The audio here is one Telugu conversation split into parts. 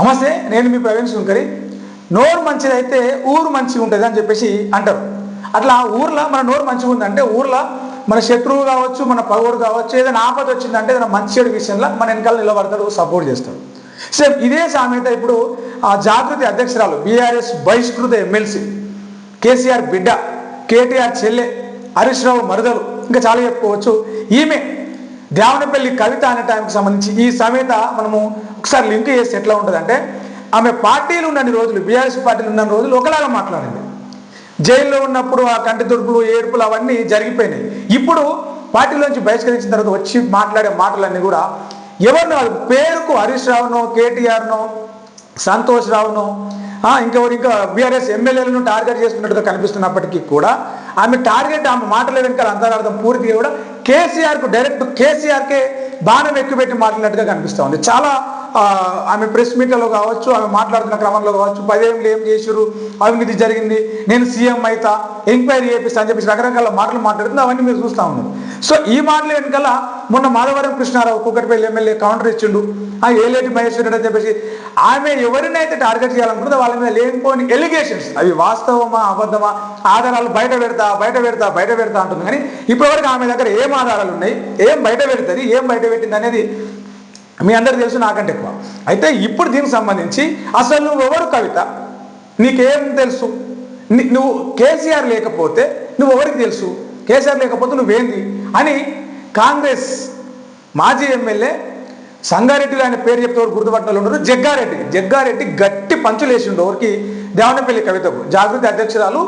నమస్తే నేను మీ ప్రవీణ్ శుంకరి నోరు మంచిదైతే ఊరు మంచిగా ఉంటుంది అని చెప్పేసి అంటారు. అట్లా ఊర్లో మన నోరు మంచిగా ఉందంటే ఊర్లో మన శత్రువు కావచ్చు మన పగోడు కావచ్చు ఏదైనా ఆపద వచ్చిందంటే ఏదైనా మంచి చెడు విషయంలో మన వెనకాల నిలబడతాడు సపోర్ట్ చేస్తాడు. సేమ్ ఇదే సామెత ఇప్పుడు ఆ జాగృతి అధ్యక్షురాలు బీఆర్ఎస్ బహిష్కృత ఎమ్మెల్సీ కేసీఆర్ బిడ్డ కేటీఆర్ చెల్లె హరీష్ రావు మరుదలు ఇంకా చాలా చెప్పుకోవచ్చు. ఈమె దేవనపల్లి కవిత అనే టైంకి సంబంధించి ఈ సమేత మనము ఒకసారి లింక్ చేస్తే ఎట్లా ఉంటుందంటే ఆమె పార్టీలు ఉన్నన్ని రోజులు బీఆర్ఎస్ పార్టీలు ఉన్న రోజులు ఒకలాగా మాట్లాడింది. జైల్లో ఉన్నప్పుడు ఆ కంటి తుడుపులు ఏడుపులు అవన్నీ జరిగిపోయినాయి. ఇప్పుడు పార్టీలోంచి బహిష్కరించిన తర్వాత వచ్చి మాట్లాడే మాటలన్నీ కూడా ఎవరినో అది పేరుకు హరీష్ రావునో కేటీఆర్నో సంతోష్ రావును ఇంకెవరు ఇంకా బీఆర్ఎస్ ఎమ్మెల్యేలను టార్గెట్ చేసుకున్నట్టుగా కనిపిస్తున్నప్పటికీ కూడా ఆమె టార్గెట్ ఆమె మాటల వెనుక అంతరార్థం పూర్తిగా కూడా కేసీఆర్కు డైరెక్ట్ కేసీఆర్కే బాణం ఎక్కుపెట్టి మాట్లాడినట్టుగా కనిపిస్తూ ఉంది. చాలా ఆమె ప్రెస్ మీట్లలో కావచ్చు ఆమె మాట్లాడుతున్న క్రమంలో కావచ్చు పదేళ్ళు ఏం చేసిరు అవినీతి జరిగింది నేను సీఎం అయితా ఎంక్వైరీ చేపిస్తా అని చెప్పేసి రకరకాల మాటలు మాట్లాడుతుంది అవన్నీ మీరు చూస్తూ ఉన్నారు. సో ఈ మాటలు వెనకాల మొన్న మాధవరం కృష్ణారావు కుక్కటిపల్లి ఎమ్మెల్యే కౌంటర్ ఇచ్చిండు ఆ ఏలేటి మహేశ్వరుడు అని చెప్పేసి ఆమె ఎవరినైతే టార్గెట్ చేయాలనుకుంటుందో వాళ్ళ మీద లేనిపోని ఎలిగేషన్స్ అవి వాస్తవమా అబద్ధమా ఆధారాలు బయట పెడతా బయట పెడతా బయట పెడతా అంటుంది. కానీ ఇప్పటివరకు ఆమె దగ్గర ఏం ఆధారాలు ఉన్నాయి ఏం బయట పెడుతుంది ఏం బయట పెట్టింది అనేది మీ అందరికి తెలుసు నాకంటే ఎక్కువ. అయితే ఇప్పుడు దీనికి సంబంధించి అసలు నువ్వెవరు కవిత? నీకేం తెలుసు? నువ్వు కేసీఆర్ లేకపోతే నువ్వు ఎవరికి తెలుసు? కేసీఆర్ లేకపోతే నువ్వేంది అని కాంగ్రెస్ మాజీ ఎమ్మెల్యే సంగారెడ్డి ఆయన పేరు చెప్తే గుర్తుపట్టాలు ఉండరు? జగ్గారెడ్డి. జగ్గారెడ్డి గట్టి పంచులు వేసిండు ఎవరికి? దేవనపల్లి కవితకు. జాగృతి అధ్యక్షురాలు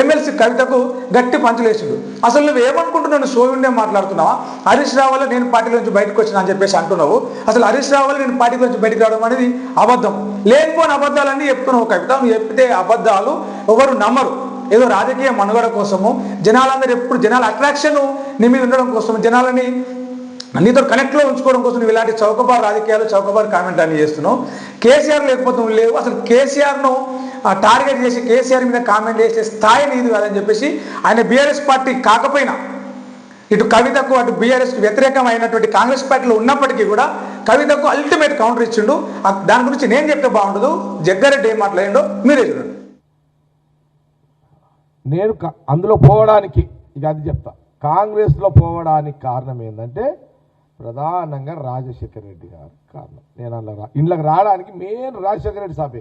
ఎమ్మెల్సీ కవితకు గట్టి పంచులు అసలు నువ్వు ఏమనుకుంటున్నావు? సోయుండే మాట్లాడుతున్నావా? హరీష్ రావు వల్ల నేను పార్టీ నుంచి బయటకు వచ్చిన అని చెప్పేసి అంటున్నావు. అసలు హరీష్ రావు వల్ల నేను పార్టీ నుంచి బయటకు రావడం అనేది అబద్ధం. లేనిపోని అబద్ధాలన్నీ చెప్తున్నావు కవిత. నువ్వు చెప్తే అబద్ధాలు ఎవరు నమ్మరు. ఏదో రాజకీయ మనుగడ కోసము జనాలందరూ ఎప్పుడు జనాల అట్రాక్షన్ నీ మీద ఉండడం కోసం జనాలని నీతో కనెక్ట్లో ఉంచుకోవడం కోసం నువ్వు ఇలాంటి చౌకబార్ రాజకీయాలు చౌకబార్ కామెంట్ అని చేస్తున్నావు. కేసీఆర్ లేకపోతే నువ్వు లేవు. అసలు కేసీఆర్ను టార్గెట్ చేసి కేసీఆర్ మీద కామెంట్ చేసే స్థాయి నీది కాదని చెప్పేసి ఆయన బీఆర్ఎస్ పార్టీ కాకపోయినా ఇటు కవితకు అటు బీఆర్ఎస్కి వ్యతిరేకమైనటువంటి కాంగ్రెస్ పార్టీలో ఉన్నప్పటికీ కూడా కవితకు అల్టిమేట్ కౌంటర్ ఇచ్చిండు. దాని గురించి నేను చెప్తే బాగుండదు. జగ్గారెడ్డి ఏం మాట్లాడిండో మీరే చూడండి. నేను అందులో పోవడానికి ఇక అది చెప్తా. కాంగ్రెస్లో పోవడానికి కారణం ఏంటంటే ప్రధానంగా రాజశేఖర రెడ్డి గారు కారణం. నేను అందులో రా ఇంట్లోకి రావడానికి మెయిన్ రాజశేఖర రెడ్డి సాబ్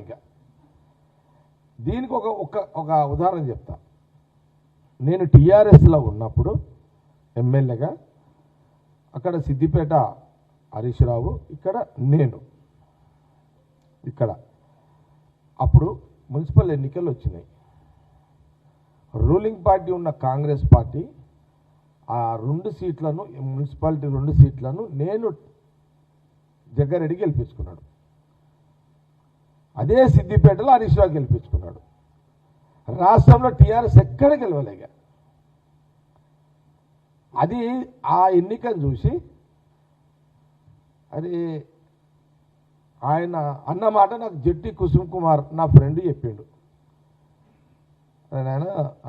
దీనికి ఒక ఒక ఒక ఉదాహరణ చెప్తా. నేను టీఆర్ఎస్లో ఉన్నప్పుడు ఎమ్మెల్యేగా అక్కడ సిద్దిపేట హరీష్ రావు ఇక్కడ నేను ఇక్కడ. అప్పుడు మున్సిపల్ ఎన్నికలు వచ్చినాయి. రూలింగ్ పార్టీ ఉన్న కాంగ్రెస్ పార్టీ ఆ రెండు సీట్లను మున్సిపాలిటీ రెండు సీట్లను నేను జగ్గారెడ్డి గెలిపించుకున్నాడు. అదే సిద్దిపేటలో హరీష్ రావు గెలిపించుకున్నాడు. రాష్ట్రంలో టీఆర్ఎస్ ఎక్కడ గెలవలేక. అది ఆ ఎన్నికను చూసి అది ఆయన అన్న మాట నాకు జట్టి కుసుమ్ కుమార్ నా ఫ్రెండ్ చెప్పిండు. ఆయన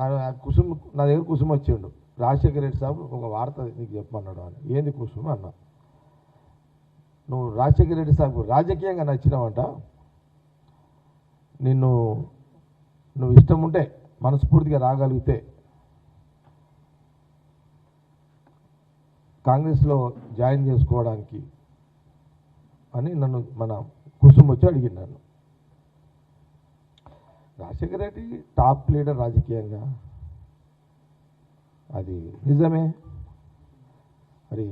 ఆయన కుసుమ్ నా దగ్గర కుసుమ్ వచ్చిండు. రాజశేఖర రెడ్డి సాబ్ ఒక వార్త నీకు చెప్పమన్నాడు అని. ఏంది కుసుమ్ అన్న? నువ్వు రాజశేఖర రెడ్డి సాబ్ రాజకీయంగా నచ్చినావంట? నిన్ను నువ్వు ఇష్టం ఉంటే మనస్ఫూర్తిగా రాగలిగితే కాంగ్రెస్లో జాయిన్ చేసుకోవడానికి అని నన్ను మన కుసుమ్ వచ్చి అడిగింది నన్ను. రాజశేఖర రెడ్డి టాప్ లీడర్ రాజకీయంగా అది నిజమే. మరి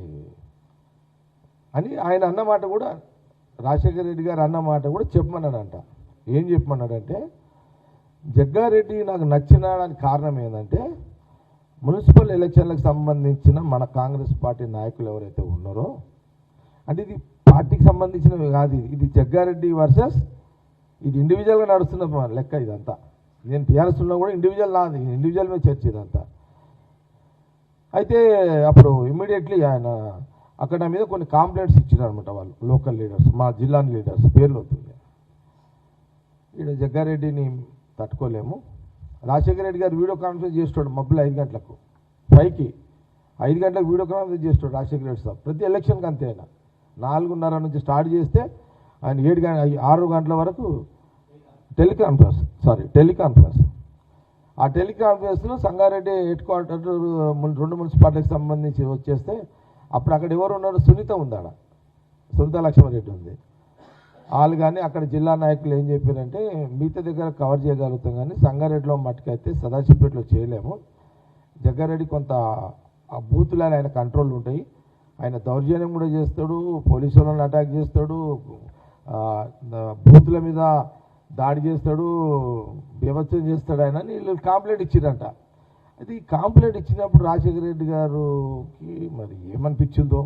అని ఆయన అన్నమాట కూడా రాజశేఖర రెడ్డి గారు అన్నమాట కూడా చెప్పమన్నాడంట. ఏం చెప్పమన్నాడంటే జగ్గారెడ్డి నాకు నచ్చినడానికి కారణం ఏంటంటే మున్సిపల్ ఎలక్షన్లకు సంబంధించిన మన కాంగ్రెస్ పార్టీ నాయకులు ఎవరైతే ఉన్నారో అంటే ఇది పార్టీకి సంబంధించినవి కాదు ఇది. ఇది జగ్గారెడ్డి వర్సెస్ ఇది ఇండివిజువల్గా నడుస్తున్న లెక్క ఇదంతా. నేను టీఆర్ఎస్ ఉన్నా కూడా ఇండివిజువల్ నాది ఇండివిజువల్ మీద చర్చ ఇదంతా. అయితే అప్పుడు ఇమ్మీడియట్లీ ఆయన అక్కడ మీద కొన్ని కాంప్లైంట్స్ ఇచ్చారనమాట వాళ్ళు లోకల్ లీడర్స్ మా జిల్లా లీడర్స్ పేర్లు అవుతుంది ఈడ జగ్గారెడ్డిని తట్టుకోలేము. రాజశేఖర రెడ్డి గారు వీడియో కాన్ఫరెన్స్ చేస్తాడు మబ్బులు ఐదు గంటలకు. పైకి ఐదు గంటలకు వీడియో కాన్ఫరెన్స్ చేస్తాడు రాజశేఖర రెడ్డి సార్ ప్రతి ఎలక్షన్కి అంతే ఆయన. నాలుగున్నర నుంచి స్టార్ట్ చేస్తే ఆయన ఏడు గంట ఆరు గంటల వరకు టెలికాన్ఫరెన్స్ సారీ టెలికాన్ఫరెన్స్. ఆ టెలికాన్ఫరెన్స్లో సంగారెడ్డి హెడ్ క్వార్టర్ రెండు మున్సిపాలిటీకి సంబంధించి వచ్చేస్తే అప్పుడు అక్కడ ఎవరు ఉన్నారు సునీత ఉంది ఆడ సునీత లక్ష్మారెడ్డి ఉంది. వాళ్ళు కానీ అక్కడ జిల్లా నాయకులు ఏం చెప్పారంటే మిగతా దగ్గర కవర్ చేయగలుగుతాం కానీ సంగారెడ్డిలో మట్టుకైతే సదాశివపేటలో చేయలేము. జగ్గారెడ్డి కొంత ఆ బూత్లో ఆయన కంట్రోల్ ఉంటాయి. ఆయన దౌర్జన్యం కూడా చేస్తాడు పోలీసు వాళ్ళని అటాక్ చేస్తాడు బూతుల మీద దాడి చేస్తాడు బీభత్సం చేస్తాడు ఆయన వీళ్ళు కాంప్లైంట్ ఇచ్చిరంట. అది ఈ కాంప్లైంట్ ఇచ్చినప్పుడు రాజశేఖర రెడ్డి గారుకి మరి ఏమనిపించిందో?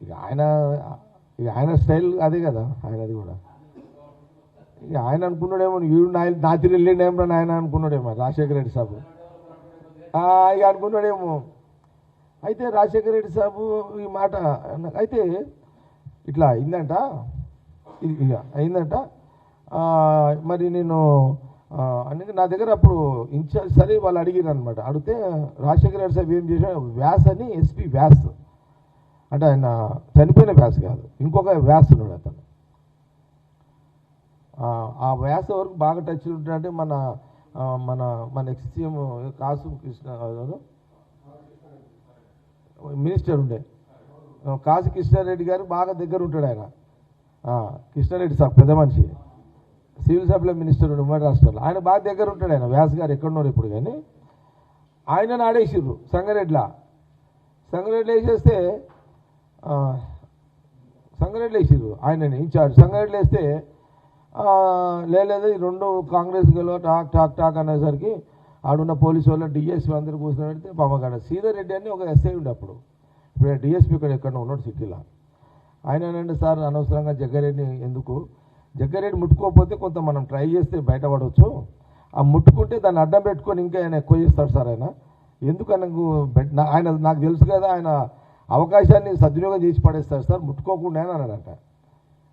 ఇక ఆయన ఇక ఆయన స్టైల్ అదే కదా ఆయనది కూడా. ఇక ఆయన అనుకున్నాడేమో వీడు నా నాతిరి వెళ్ళిండేమో ఆయన అనుకున్నాడేమో రాజశేఖర రెడ్డి సాబు. ఇక అనుకున్నాడేమో. అయితే రాజశేఖర రెడ్డి సాబు ఈ మాట అయితే ఇట్లా అయిందంట. ఇది ఇక అయిందంట. మరి నేను అందుకే నా దగ్గర అప్పుడు ఇన్ఛార్జ్ సరే వాళ్ళు అడిగిరు అనమాట అడిగితే రాజశేఖర రెడ్డి సాబ్ ఏం చేశాడు? వ్యాస్ అని ఎస్పీ వ్యాస్. అంటే ఆయన చనిపోయిన వ్యాస కాదు ఇంకొక వ్యాసుడు అతను. ఆ, వ్యాస వరకు బాగా టచ్ ఉంటాడంటే మన మన మన ex CM Kasu Krishna minister ఉండే. కాశీ కాసు కృష్ణారెడ్డి గారు బాగా దగ్గర ఉంటాడు ఆయన. కృష్ణారెడ్డి సార్ పెద్ద మనిషి. సివిల్ సప్లై మినిస్టర్ ఉండే ఉమ్మడి రాష్ట్రాల్లో ఆయన బాగా దగ్గర ఉంటాడు ఆయన వ్యాస్ గారు ఎక్కడున్నారు ఇప్పుడు కానీ. ఆయనను ఆడేసిర్రు సంగారెడ్డిలా. సంగారెడ్డి వేసేస్తే సంగారెడ్డి వేసారు ఆయనని ఇన్ఛార్జ్ సంగారెడ్డి వేస్తే లేదు ఈ రెండు కాంగ్రెస్ గలో టాక్ టాక్ టాక్ అనేసరికి ఆడున్న పోలీసు వాళ్ళు డిఎస్పీ అందరూ కూర్చొని పెడితే పాపగాడ సీదర్ రెడ్డి అని ఒక ఎస్ఐ ఉండే అప్పుడు. ఇప్పుడు డిఎస్పీ ఇక్కడ ఎక్కడ ఉన్నాడు సిటీలో. ఆయన ఏంటంటే సార్ అనవసరంగా జగ్గారెడ్డిని ఎందుకు? జగ్గారెడ్డి ముట్టుకోకపోతే కొంత మనం ట్రై చేస్తే బయటపడవచ్చు ఆ ముట్టుకుంటే దాన్ని అడ్డం పెట్టుకొని ఇంకా ఆయన ఎక్కువ చేస్తాడు సార్ ఆయన. ఎందుకు ఆయన ఆయన నాకు తెలుసు కదా ఆయన అవకాశాన్ని సద్వినియోగం చేసి పడేస్తారు సార్ ముట్టుకోకుండా అని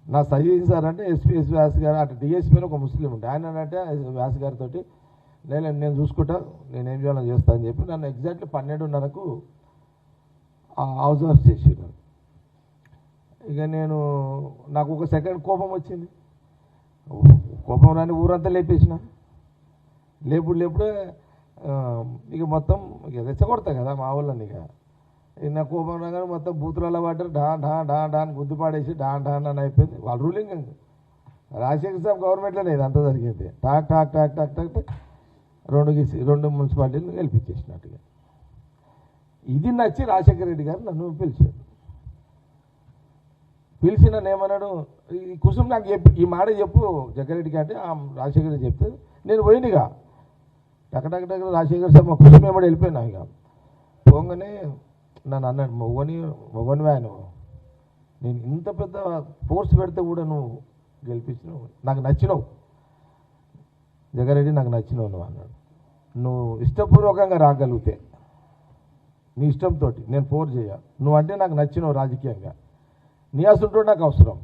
నా సజెషన్ సార్ అంటే ఎస్పీ ఎస్ వ్యాస్ గారు అటు డిఎస్పీ ఒక ముస్లిం ఉంటే ఆయన అంటే వ్యాస్ గారితో నేను నేను చూసుకుంటా నేను ఏం చేయాలో చేస్తా అని చెప్పి నన్ను ఎగ్జాక్ట్లీ పన్నెండున్నరకు హౌస్ అరెస్ట్ చేసారు ఇక నేను నాకు ఒక సెకండ్ కోపం వచ్చింది. కోపం రాని ఊరంతా లేపేసిన. లేపుడు లేపుడే ఇక మొత్తం ఇక రెచ్చగొడతా కదా మా వాళ్ళని ఇక. నా కోపం రాగానే మొత్తం బూతులలో పడ్డారు. డా డా డా డా అని గుద్దుపాడేసి డా డా అని అయిపోయింది. వాళ్ళ రూలింగ్ రాజశేఖర సాబ్ గవర్నమెంట్లోనే ఇది అంతా జరిగేది. టాక్ టాక్ టాక్ టాక్ టాక్ టాక్ రెండు గీసి రెండు మున్సిపాలిటీని గెలిపించేసినట్టుగా ఇది నచ్చి రాజశేఖర రెడ్డి గారు నన్ను పిలిచారు. పిలిచి నన్ను ఏమన్నాడు ఈ కుసుమ్ నాకు చెప్పు ఈ మాట చెప్పు జగ్గారెడ్డికి అంటే ఆ రాజశేఖర రెడ్డి చెప్తే నేను పోయినగా టకటక టక రాజశేఖర సార్ మా కుసం ఏమో వెళ్ళిపోయినా ఇక. పోగానే నన్ను అన్నాడు మొగని మొగనివే ఆయన నేను ఇంత పెద్ద ఫోర్స్ పెడితే కూడా నువ్వు గెలిపించినావు. నాకు నచ్చినావు. జగారెడ్డి నాకు నచ్చినావు నువ్వు అన్నాడు. నువ్వు ఇష్టపూర్వకంగా రాగలిగితే నీ ఇష్టంతో నేను ఫోర్ చేయ. నువ్వు అంటే నాకు నచ్చినావు రాజకీయంగా. నీ అసలు నాకు అవసరం.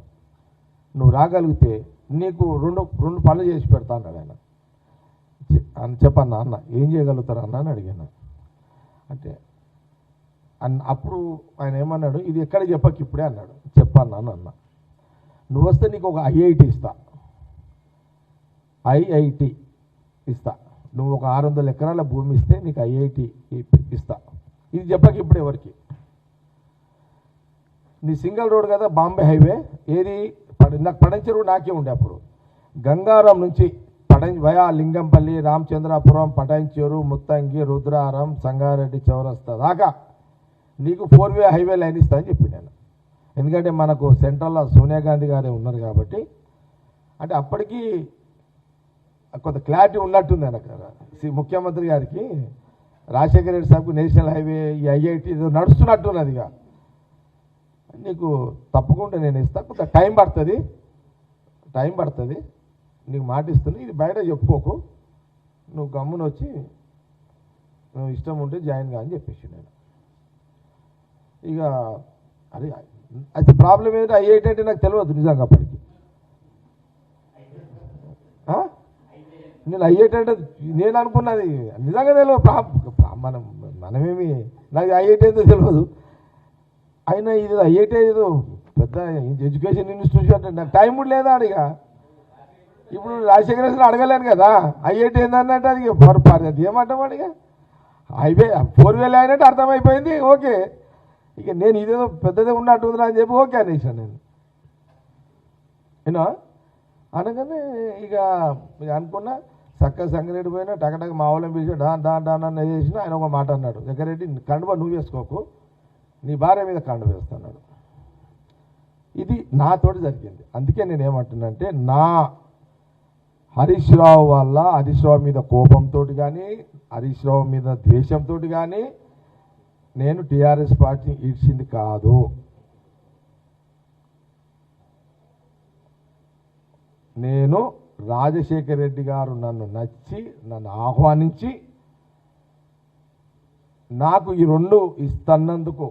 నువ్వు రాగలిగితే నీకు రెండు రెండు పనులు చేసి పెడతా అన్నాడు ఆయన. అని చెప్పన్నా అన్న. ఏం చేయగలుగుతారు అన్న అని అడిగాను. అంటే అన్న అప్పుడు ఆయన ఏమన్నాడు ఇది ఎక్కడ చెప్పక ఇప్పుడే అన్నాడు. చెప్పన్నాను అని అన్న. నువ్వు వస్తే నీకు ఒక ఐఐటి ఇస్తా. ఐఐటి ఇస్తా. నువ్వు ఒక ఆరు వందల ఎకరాల భూమి ఇస్తే నీకు ఐఐటి ఇస్తా ఇది చెప్పక ఇప్పుడు ఎవరికి. నీ సింగిల్ రోడ్ కదా బాంబే హైవే. ఏది పడ- నాకు పడంచెరువు నాకే ఉండే అప్పుడు. గంగారం నుంచి పడం వయా లింగంపల్లి రామచంద్రాపురం పటాంచేరు ముత్తంగి రుద్రారం సంగారెడ్డి చౌరస్తా దాకా నీకు ఫోర్ వే హైవే లైన్ ఇస్తా అని చెప్పి నేను. ఎందుకంటే మనకు సెంట్రల్లో సోనియా గాంధీ గారే ఉన్నారు కాబట్టి అంటే అప్పటికి కొంత క్లారిటీ ఉన్నట్టుంది ఆయనకు శ్రీ ముఖ్యమంత్రి గారికి రాజశేఖర రెడ్డి సాబ్కు నేషనల్ హైవే ఈ ఐఐటి ఇది నడుస్తున్నట్టున్నది ఇక. నీకు తప్పకుండా నేను ఇస్తా. కొంత టైం పడుతుంది. టైం పడుతుంది. నీకు మాట ఇది బయట చెప్పుకోకు. నువ్వు గమ్మున వచ్చి నువ్వు ఇష్టం ఉంటే జాయిన్గా అని చెప్పేసి నేను. ఇక అది అది ప్రాబ్లం ఏంటంటే ఐఐటి అంటే నాకు తెలియదు నిజంగా అప్పటికి. నేను ఐఐటి అంటే నేను అనుకున్నది నిజంగా తెలియదు మనం మనమేమి నాకు ఐఐటి అయితే తెలియదు అయినా ఇది ఐఐటి ఏదో పెద్ద ఎడ్యుకేషన్ ఇన్స్టిట్యూషన్ అంటే నాకు టైం కూడా లేదా అడిగా ఇప్పుడు రాజశేఖర అడగలేను కదా ఐఐటి ఏంటంటే అది పొరపాటు అది ఏమంటాం అడిగా హైవే ఫోర్ వేలు అయినట్టు అర్థమైపోయింది. ఓకే. ఇక నేను ఇదేదో పెద్దదే ఉన్నట్టుందిరా అని చెప్పి ఓకే అనేసాను నేను. ఏనా? అనగానే ఇక అనుకున్నా చక్క సంగరెడ్డి పోయినా టకటక మా వాళ్ళని పిలిచి డాన్ డాన్ డాన్ అన్న చేసిన ఆయన ఒక మాట అన్నాడు. దగ్గరెడ్డి కండువ నువ్వు వేసుకోకు నీ భార్య మీద కండువ వేస్తున్నాడు ఇది నాతోటి జరిగింది. అందుకే నేను ఏమంటున్నానంటే నా హరీష్ రావు వల్ల హరీష్ రావు మీద కోపంతో కానీ హరీష్ రావు మీద ద్వేషంతో కానీ నేను టీఆర్ఎస్ పార్టీని ఈడ్చింది కాదు. నేను రాజశేఖర రెడ్డి గారు నన్ను నచ్చి నన్ను ఆహ్వానించి నాకు ఈ రెండు ఇస్తున్నందుకు